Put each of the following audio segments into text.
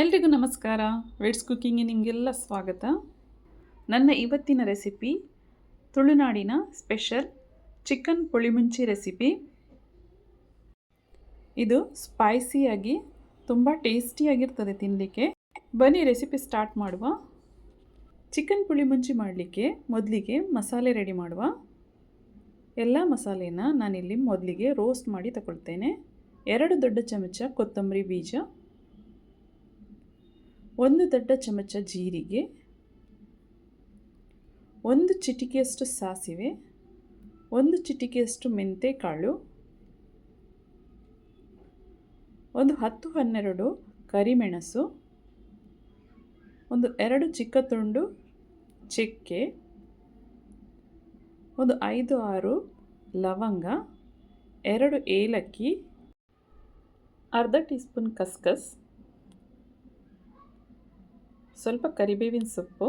ಎಲ್ರಿಗೂ ನಮಸ್ಕಾರ. ವೆಡ್ಸ್ ಕುಕ್ಕಿಂಗ್ಗೆ ನಿಮಗೆಲ್ಲ ಸ್ವಾಗತ. ನನ್ನ ಇವತ್ತಿನ ರೆಸಿಪಿ ತುಳುನಾಡಿನ ಸ್ಪೆಷಲ್ ಚಿಕನ್ ಪುಳಿಮುಂಚಿ ರೆಸಿಪಿ ಇದು ಸ್ಪೈಸಿಯಾಗಿ ತುಂಬ ಟೇಸ್ಟಿಯಾಗಿರ್ತದೆ ತಿನ್ನಲಿಕ್ಕೆ ಬನ್ನಿ ರೆಸಿಪಿ ಸ್ಟಾರ್ಟ್ ಮಾಡುವ. ಚಿಕನ್ ಪುಳಿಮುಂಚಿ ಮಾಡಲಿಕ್ಕೆ ಮೊದಲಿಗೆ ಮಸಾಲೆ ರೆಡಿ ಮಾಡುವ. ಎಲ್ಲ ಮಸಾಲೆನ ನಾನಿಲ್ಲಿ ಮೊದಲಿಗೆ ರೋಸ್ಟ್ ಮಾಡಿ ತಗೊಳ್ತೇನೆ ಎರಡು ದೊಡ್ಡ ಚಮಚ ಕೊತ್ತಂಬರಿ ಬೀಜ ಒಂದು ದೊಡ್ಡ ಚಮಚ ಜೀರಿಗೆ, ಒಂದು ಚಿಟಿಕೆಯಷ್ಟು ಸಾಸಿವೆ, ಒಂದು ಚಿಟಿಕೆಯಷ್ಟು ಮೆಂತೆಕಾಳು, ಒಂದು ಹತ್ತು ಹನ್ನೆರಡು ಕರಿಮೆಣಸು, ಒಂದು ಎರಡು ಚಿಕ್ಕ ತುಂಡು ಚಕ್ಕೆ, ಒಂದು ಐದು ಆರು ಲವಂಗ, ಎರಡು ಏಲಕ್ಕಿ, ಅರ್ಧ ಟೀ ಸ್ಪೂನ್ ಕಸ್ಕಸ್ ಸ್ವಲ್ಪ ಕರಿಬೇವಿನ ಸೊಪ್ಪು.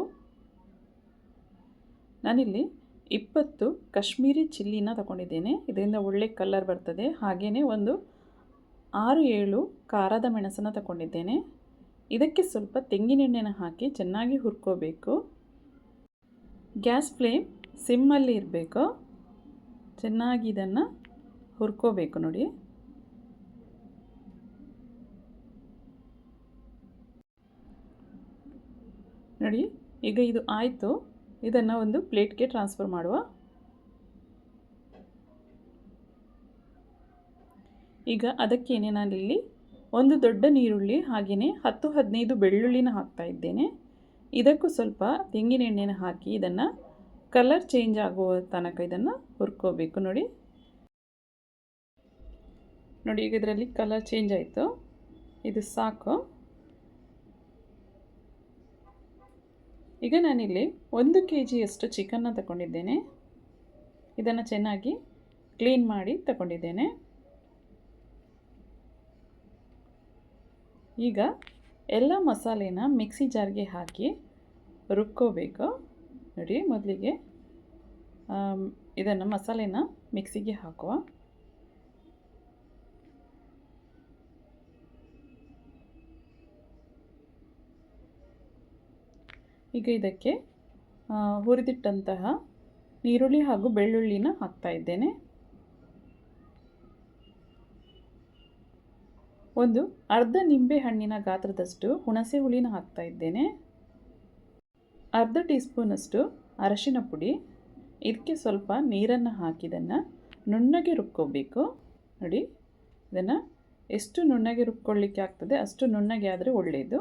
ನಾನಿಲ್ಲಿ ಇಪ್ಪತ್ತು ಕಾಶ್ಮೀರಿ ಚಿಲ್ಲಿನ ತಗೊಂಡಿದ್ದೇನೆ. ಇದರಿಂದ ಒಳ್ಳೆ ಕಲರ್ ಬರ್ತದೆ. ಹಾಗೆಯೇ ಒಂದು ಆರು ಏಳು ಖಾರದ ಮೆಣಸನ್ನು ತಗೊಂಡಿದ್ದೇನೆ. ಇದಕ್ಕೆ ಸ್ವಲ್ಪ ತೆಂಗಿನೆಣ್ಣೆನ ಹಾಕಿ ಚೆನ್ನಾಗಿ ಹುರ್ಕೋಬೇಕು. ಗ್ಯಾಸ್ ಫ್ಲೇಮ್ ಸಿಮ್ಮಲ್ಲಿ ಇರಬೇಕು. ಚೆನ್ನಾಗಿ ಇದನ್ನು ಹುರ್ಕೋಬೇಕು ನೋಡಿ. ನೋಡಿ, ಈಗ ಇದು ಆಯಿತು. ಇದನ್ನು ಒಂದು ಪ್ಲೇಟ್ಗೆ ಟ್ರಾನ್ಸ್ಫರ್ ಮಾಡುವ. ಈಗ ಅದಕ್ಕೇನೆ ನಾನಿಲ್ಲಿ ಒಂದು ದೊಡ್ಡ ನೀರುಳ್ಳಿ ಹಾಗೆಯೇ ಹತ್ತು ಹದಿನೈದು ಬೆಳ್ಳುಳ್ಳಿನ ಹಾಕ್ತಾ ಇದ್ದೇನೆ. ಇದಕ್ಕೂ ಸ್ವಲ್ಪ ತೆಂಗಿನ ಎಣ್ಣೆನ ಹಾಕಿ ಇದನ್ನು ಕಲರ್ ಚೇಂಜ್ ಆಗುವ ತನಕ ಇದನ್ನು ಹುರ್ಕೋಬೇಕು ನೋಡಿ. ನೋಡಿ, ಈಗ ಇದರಲ್ಲಿ ಕಲರ್ ಚೇಂಜ್ ಆಯಿತು. ಇದು ಸಾಕು. ಈಗ ನಾನಿಲ್ಲಿ ಒಂದು ಕೆ ಜಿಯಷ್ಟು ಚಿಕನ್ನ ತಗೊಂಡಿದ್ದೇನೆ. ಇದನ್ನು ಚೆನ್ನಾಗಿ ಕ್ಲೀನ್ ಮಾಡಿ ತಗೊಂಡಿದ್ದೇನೆ. ಈಗ ಎಲ್ಲ ಮಸಾಲೆನ ಮಿಕ್ಸಿ ಜಾರ್ಗೆ ಹಾಕಿ ರುಬ್ಕೋಬೇಕು. ನೋಡಿ, ಮೊದಲಿಗೆ ಇದನ್ನು ಮಸಾಲೆನ ಮಿಕ್ಸಿಗೆ ಹಾಕುವ. ಈಗ ಇದಕ್ಕೆ ಹುರಿದಿಟ್ಟಂತಹ ಈರುಳ್ಳಿ ಹಾಗೂ ಬೆಳ್ಳುಳ್ಳಿನ ಹಾಕ್ತಾ ಇದ್ದೇನೆ. ಒಂದು ಅರ್ಧ ನಿಂಬೆ ಹಣ್ಣಿನ ಗಾತ್ರದಷ್ಟು ಹುಣಸೆ ಹುಳಿನ ಹಾಕ್ತಾ ಇದ್ದೇನೆ. ಅರ್ಧ ಟೀ ಸ್ಪೂನಷ್ಟು ಅರಶಿನ ಪುಡಿ, ಇದಕ್ಕೆ ಸ್ವಲ್ಪ ನೀರನ್ನು ಹಾಕಿದನ್ನು ನುಣ್ಣಗೆ ರುಬ್ಕೋಬೇಕು. ನೋಡಿ, ಇದನ್ನು ಎಷ್ಟು ನುಣ್ಣಗೆ ರುಬ್ಕೊಳ್ಳಿಕ್ಕೆ ಆಗ್ತದೆ ಅಷ್ಟು ನುಣ್ಣಗೆ ಆದರೆ ಒಳ್ಳೆಯದು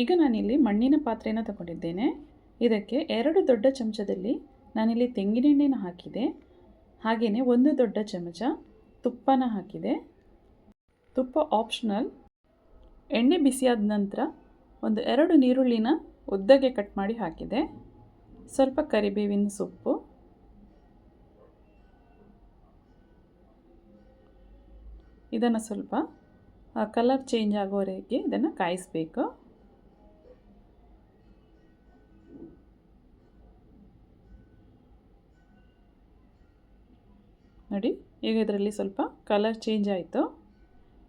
ಈಗ ನಾನಿಲ್ಲಿ ಮಣ್ಣಿನ ಪಾತ್ರೆಯನ್ನು ತಗೊಂಡಿದ್ದೇನೆ. ಇದಕ್ಕೆ ಎರಡು ದೊಡ್ಡ ಚಮಚದಲ್ಲಿ ನಾನಿಲ್ಲಿ ತೆಂಗಿನೆಣ್ಣೆನ ಹಾಕಿದೆ. ಹಾಗೆಯೇ ಒಂದು ದೊಡ್ಡ ಚಮಚ ತುಪ್ಪನ ಹಾಕಿದೆ. ತುಪ್ಪ ಆಪ್ಷನಲ್ ಎಣ್ಣೆ ಬಿಸಿಯಾದ ನಂತರ ಒಂದು ಎರಡು ನೀರುಳ್ಳಿನ ಉದ್ದಗೆ ಕಟ್ ಮಾಡಿ ಹಾಕಿದೆ. ಸ್ವಲ್ಪ ಕರಿಬೇವಿನ ಸೊಪ್ಪು. ಇದನ್ನು ಸ್ವಲ್ಪ ಕಲರ್ ಚೇಂಜ್ ಆಗೋವರೆಗೆ ಇದನ್ನು ಕಾಯಿಸಬೇಕು. ನೋಡಿ, ಈಗ ಇದರಲ್ಲಿ ಸ್ವಲ್ಪ ಕಲರ್ ಚೇಂಜ್ ಆಯಿತು.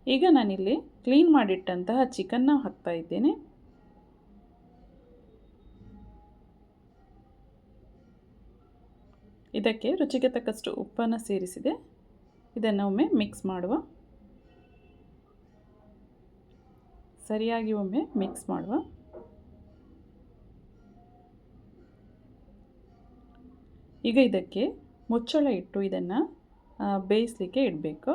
ಈಗ ನಾನಿಲ್ಲಿ ಕ್ಲೀನ್ ಮಾಡಿಟ್ಟಂತಹ ಚಿಕನ್ನ ಹಾಕ್ತಾ ಇದ್ದೇನೆ. ಇದಕ್ಕೆ ರುಚಿಗೆ ತಕ್ಕಷ್ಟು ಉಪ್ಪನ್ನು ಸೇರಿಸಿದೆ. ಇದನ್ನು ಒಮ್ಮೆ ಮಿಕ್ಸ್ ಮಾಡುವ. ಸರಿಯಾಗಿ ಒಮ್ಮೆ ಮಿಕ್ಸ್ ಮಾಡುವ. ಈಗ ಇದಕ್ಕೆ ಮುಚ್ಚಳ ಇಟ್ಟು ಇದನ್ನು ಬೇಯಿಸಲಿಕ್ಕೆ ಇಡಬೇಕು.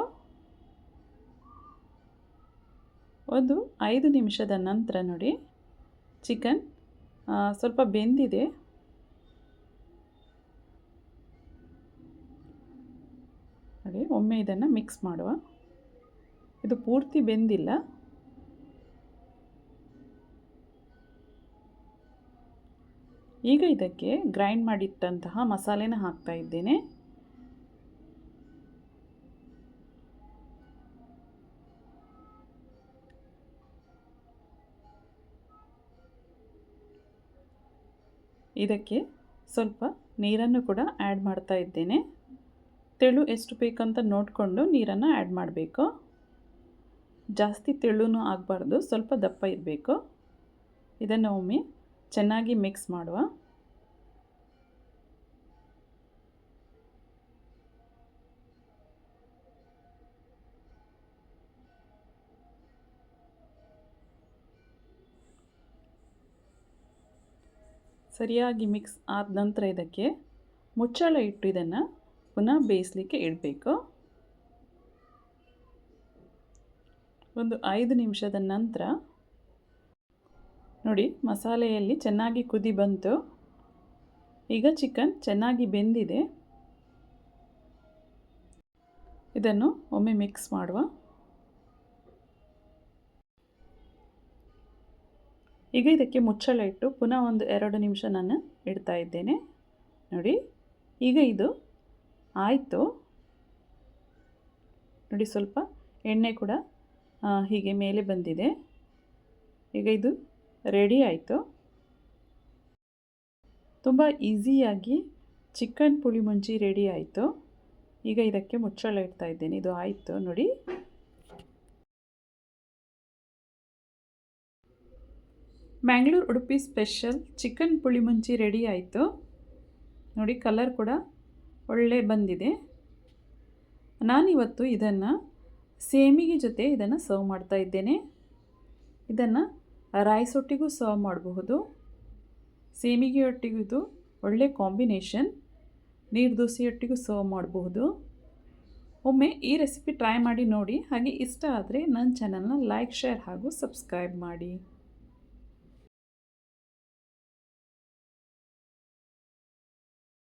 ಒಂದು ಐದು ನಿಮಿಷದ ನಂತರ ನೋಡಿ. ಚಿಕನ್ ಸ್ವಲ್ಪ ಬೆಂದಿದೆ. ನೋಡಿ, ಒಮ್ಮೆ ಇದನ್ನು ಮಿಕ್ಸ್ ಮಾಡುವ. ಇದು ಪೂರ್ತಿ ಬೆಂದಿಲ್ಲ. ಈಗ ಇದಕ್ಕೆ ಗ್ರೈಂಡ್ ಮಾಡಿಟ್ಟಂತಹ ಮಸಾಲೆನ ಹಾಕ್ತಾ ಇದ್ದೇನೆ. ಇದಕ್ಕೆ ಸ್ವಲ್ಪ ನೀರನ್ನು ಕೂಡ ಆ್ಯಡ್ ಮಾಡ್ತಾ ಇದ್ದೇನೆ. ತೆಳು ಎಷ್ಟು ಬೇಕಂತ ನೋಡಿಕೊಂಡು ನೀರನ್ನು ಆ್ಯಡ್ ಮಾಡಬೇಕು. ಜಾಸ್ತಿ ತೆಳುನೂ ಆಗಬಾರ್ದು, ಸ್ವಲ್ಪ ದಪ್ಪ ಇರಬೇಕು. ಇದನ್ನು ಒಮ್ಮೆ ಚೆನ್ನಾಗಿ ಮಿಕ್ಸ್ ಮಾಡುವ. ಸರಿಯಾಗಿ ಮಿಕ್ಸ್ ಆದ ನಂತರ ಇದಕ್ಕೆ ಮುಚ್ಚಳ ಇಟ್ಟು ಇದನ್ನು ಪುನಃ ಬೇಯಿಸಲಿಕ್ಕೆ ಇಡಬೇಕು. ಒಂದು ಐದು ನಿಮಿಷದ ನಂತರ ನೋಡಿ ಮಸಾಲೆಯಲ್ಲಿ ಚೆನ್ನಾಗಿ ಕುದಿ ಬಂತು. ಈಗ ಚಿಕನ್ ಚೆನ್ನಾಗಿ ಬೆಂದಿದೆ. ಇದನ್ನು ಒಮ್ಮೆ ಮಿಕ್ಸ್ ಮಾಡುವ. ಈಗ ಇದಕ್ಕೆ ಮುಚ್ಚಳ ಇಟ್ಟು ಪುನಃ ಒಂದು ಎರಡು ನಿಮಿಷ ನಾನು ಇಡ್ತಾ ಇದ್ದೇನೆ. ನೋಡಿ, ಈಗ ಇದು ಆಯಿತು. ನೋಡಿ, ಸ್ವಲ್ಪ ಎಣ್ಣೆ ಕೂಡ ಹೀಗೆ ಮೇಲೆ ಬಂದಿದೆ. ಈಗ ಇದು ರೆಡಿ ಆಯಿತು. ತುಂಬ ಈಸಿಯಾಗಿ ಚಿಕನ್ ಪುಳಿ ಮುಂಚಿ ರೆಡಿ ಆಯಿತು. ಈಗ ಇದಕ್ಕೆ ಮುಚ್ಚಳ ಇಡ್ತಾ ಇದ್ದೇನೆ. ಇದು ಆಯಿತು. ನೋಡಿ Mangalore Udupi special chicken puli munchi ready ಆಯಿತು. ನೋಡಿ, ಕಲರ್ ಕೂಡ ಒಳ್ಳೆ ಬಂದಿದೆ. ನಾನಿವತ್ತು ಇದನ್ನು ಸೇಮಿಗೆ ಜೊತೆ ಇದನ್ನು ಸರ್ವ್ ಮಾಡ್ತಾ ಇದ್ದೇನೆ. ಇದನ್ನು ರಾಯ್ಸ್ ಒಟ್ಟಿಗೂ ಸರ್ವ್ ಮಾಡಬಹುದು. ಸೇಮಿಗೆ ಒಟ್ಟಿಗೂ ಇದು ಒಳ್ಳೆ ಕಾಂಬಿನೇಷನ್. ನೀರು ದೋಸೆಯೊಟ್ಟಿಗೂ ಸರ್ವ್ ಮಾಡಬಹುದು. ಒಮ್ಮೆ ಈ ರೆಸಿಪಿ ಟ್ರೈ ಮಾಡಿ ನೋಡಿ. ಹಾಗೆ ಇಷ್ಟ ಆದರೆ ನನ್ನ ಚಾನಲ್ನ ಲೈಕ್, ಶೇರ್ ಹಾಗೂ ಸಬ್ಸ್ಕ್ರೈಬ್ ಮಾಡಿ.